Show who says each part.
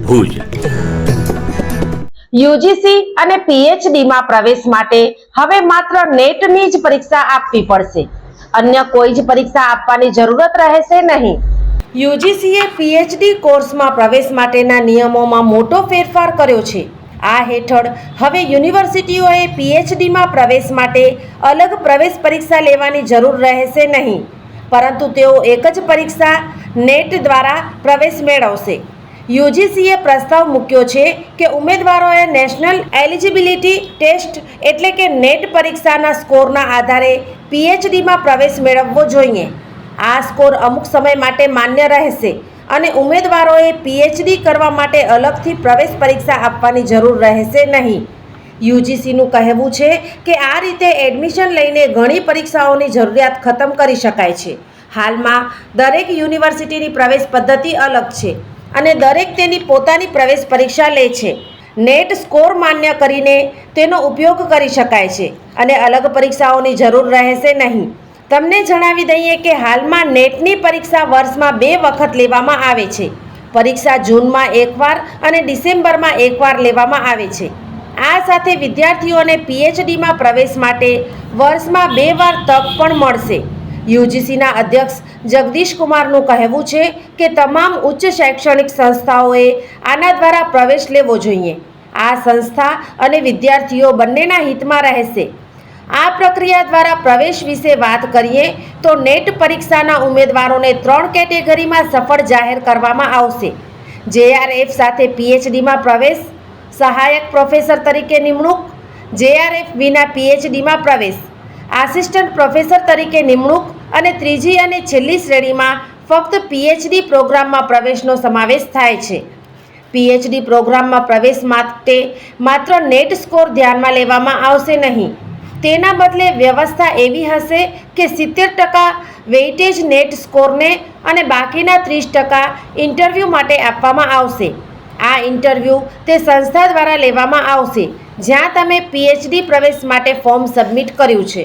Speaker 1: Bhuj.
Speaker 2: UGC અને PhD માં પ્રવેશ માટે હવે માત્ર નેટની જ પરીક્ષા આપવી પડશે. અન્ય કોઈ જ પરીક્ષા આપવાની જરૂરત રહેશે નહીં. યુજીસીએ પીએચડી કોર્સમાં પ્રવેશ માટેના નિયમોમાં મોટો ફેરફાર કર્યો છે. આ હેઠળ હવે યુનિવર્સિટીઓએ પીએચડીમાં પ્રવેશ માટે અલગ પ્રવેશ પરીક્ષા લેવાની જરૂર રહેશે નહીં. પરંતુ તેઓ એક જ પરીક્ષા નેટ દ્વારા પ્રવેશ મેળવશે. યુજીસીએ પ્રસ્તાવ મૂક્યો છે કે ઉમેદવારોએ નેશનલ એલિજિબિલિટી ટેસ્ટ એટલે કે નેટ પરીક્ષાના સ્કોરના આધારે પીએચડીમાં પ્રવેશ મેળવવો જોઈએ. આ સ્કોર અમુક સમય માટે માન્ય રહેશે અને ઉમેદવારોએ પીએચડી કરવા માટે અલગથી પ્રવેશ પરીક્ષા આપવાની જરૂર રહેશે નહીં. યુજીસીનું કહેવું છે કે આ રીતે એડમિશન લઈને ઘણી પરીક્ષાઓની જરૂરિયાત ખતમ કરી શકાય છે. હાલમાં દરેક યુનિવર્સિટીની પ્રવેશ પદ્ધતિ અલગ છે. અને દરેક તેની પોતાની પ્રવેશ પરીક્ષા લે છે. નેટ સ્કોર માન્ય કરીને તેનો ઉપયોગ કરી શકાય છે અને અલગ પરીક્ષાઓની જરૂર રહેશે નહીં. તમને જણાવી દઈએ કે હાલમાં નેટની પરીક્ષા વર્ષમાં બે વખત લેવામાં આવે છે. પરીક્ષા જૂનમાં એકવાર અને ડિસેમ્બરમાં એકવાર લેવામાં આવે છે. આ સાથે વિદ્યાર્થીઓને પીએચડીમાં પ્રવેશ માટે વર્ષમાં બે વાર તક પણ મળશે. યુજીસીના અધ્યક્ષ જગદીશ કુમારનું કહેવું છે કે તમામ ઉચ્ચ શૈક્ષણિક સંસ્થાઓએ આના દ્વારા પ્રવેશ લેવો જોઈએ. આ સંસ્થા અને વિદ્યાર્થીઓ બંનેના હિતમાં રહેશે. આ પ્રક્રિયા દ્વારા પ્રવેશ વિશે વાત કરીએ તો નેટ પરીક્ષાના ઉમેદવારોને ત્રણ કેટેગરીમાં સફળ જાહેર કરવામાં આવશે. જેઆરએફ સાથે પીએચડીમાં પ્રવેશ, સહાયક પ્રોફેસર તરીકે નિમણૂક, જેઆરએફ વિના પીએચડીમાં પ્રવેશ, આસિસ્ટન્ટ પ્રોફેસર તરીકે નિમણૂક અને ત્રીજી અને છેલ્લી શ્રેણીમાં ફક્ત પીએચડી પ્રોગ્રામમાં પ્રવેશનો સમાવેશ થાય છે. પીએચડી પ્રોગ્રામમાં પ્રવેશ માટે માત્ર નેટ સ્કોર ધ્યાનમાં લેવામાં આવશે નહીં. તેના બદલે વ્યવસ્થા એવી હશે કે સિત્તેર ટકા વેઇટેજ નેટ સ્કોરને અને બાકીના ત્રીસ ટકા ઇન્ટરવ્યૂ માટે આપવામાં આવશે. આ ઇન્ટરવ્યૂ તે સંસ્થા દ્વારા લેવામાં આવશે, જ્યાં તમે પીએચડી પ્રવેશ માટે ફોર્મ સબમિટ કર્યું છે.